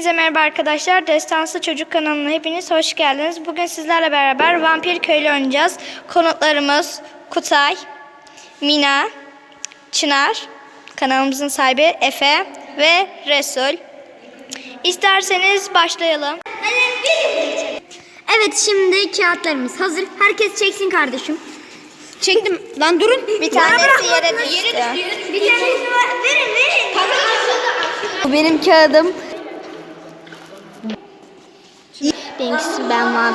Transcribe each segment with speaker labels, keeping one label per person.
Speaker 1: Hepinize merhaba arkadaşlar. Destansı Çocuk kanalına hepiniz hoş geldiniz. Bugün sizlerle beraber Vampir Köylü oynayacağız. Konuklarımız Kutay, Mina, Çınar, kanalımızın sahibi Efe ve Resul. İsterseniz başlayalım.
Speaker 2: Evet şimdi kağıtlarımız hazır. Herkes çeksin kardeşim. Çektim. Lan durun.
Speaker 1: Bir tanesi yere düştü.
Speaker 2: Bir tanesi var. Verin verin. Bu benim kağıdım. Benimkisi ben var.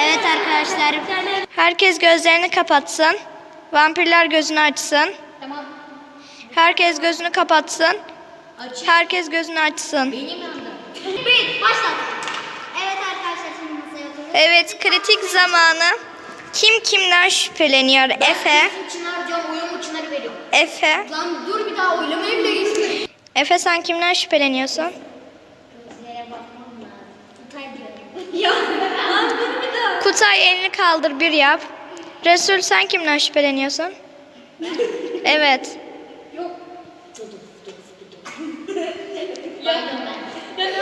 Speaker 2: Evet arkadaşlar.
Speaker 1: Herkes gözlerini kapatsın. Vampirler gözünü açsın.
Speaker 2: Tamam.
Speaker 1: Herkes gözünü kapatsın. Herkes gözünü açsın.
Speaker 2: Bir başlat. Evet arkadaşlar şimdi masaya.
Speaker 1: Evet, kritik zamanı. Kim kimden şüpheleniyor? Efe.
Speaker 2: Çınar diyorum oyumu Çınar'ı veriyorum.
Speaker 1: Efe.
Speaker 2: Lan dur bir daha oylamaya bile geçme.
Speaker 1: Efe sen kimden şüpheleniyorsun?
Speaker 2: Ya. Lan dur bir daha.
Speaker 1: Kutay elini kaldır bir yap. Resul sen kimden şüpheleniyorsun? Evet.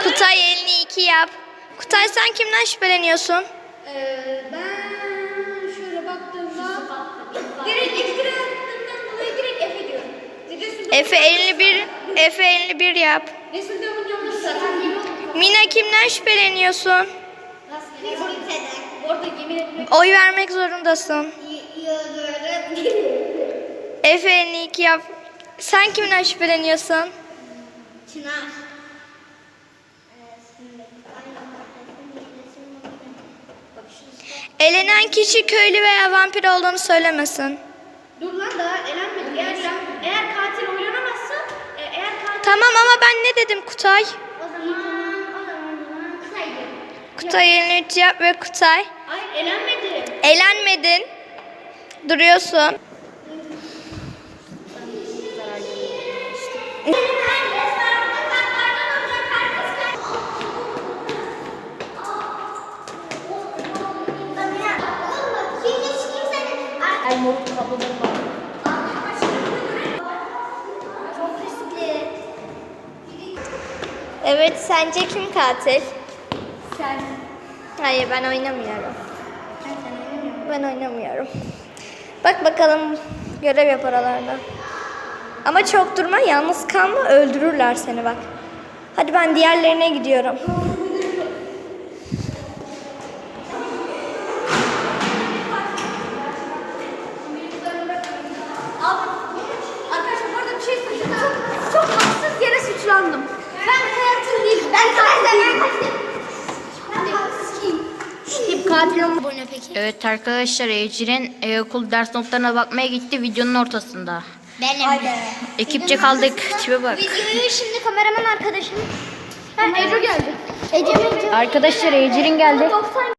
Speaker 1: Kutay elini iki yap. Kutay sen kimden şüpheleniyorsun?
Speaker 2: Ee, ben şöyle baktığımda direkt ekranından dolayı direkt Efe diyorum.
Speaker 1: Efe elini bir Efe elini bir yap. Mina kimden şüpheleniyorsun? Oy vermek zorundasın. Efe elini iki yap. Sen kimden şüpheleniyorsun?
Speaker 2: Çınar.
Speaker 1: Elenen kişi köylü veya vampir olduğunu söylemesin.
Speaker 2: Dur lan daha elenmedik. Eğer, eğer katil oynanamazsa e, eğer katil
Speaker 1: Tamam ama ben ne dedim Kutay?
Speaker 2: Kutay
Speaker 1: elini üç yap ve Kutay.
Speaker 2: Hayır elenmedi.
Speaker 1: Elenmedin. Duruyorsun.
Speaker 2: Ay moruk kabloları var. Çok riskli.
Speaker 1: Evet sence kim katil?
Speaker 2: Sen.
Speaker 1: Hayır ben oynamıyorum. Ben oynamıyorum. Bak bakalım görev yap oralarda. Ama çok durma yalnız kalma öldürürler seni bak. Hadi ben diğerlerine gidiyorum.
Speaker 2: Arkadaşlar bu arada bir şey söyleyeceğim. Çok, çok haksız yere suçlandım. Ben katil değilim. Ben katil değilim. Ben haksız kim? Olma. Bu ne peki?
Speaker 3: Evet arkadaşlar Ecrin e, okul ders notlarına bakmaya gitti videonun ortasında.
Speaker 2: Benim.
Speaker 3: Ekipçe kaldık. Tipe bak.
Speaker 2: Videoyu şimdi kameraman arkadaşım. Ha Ece geldi. Ece mi Ece?
Speaker 3: Arkadaşlar Ecrin geldi.
Speaker 2: 90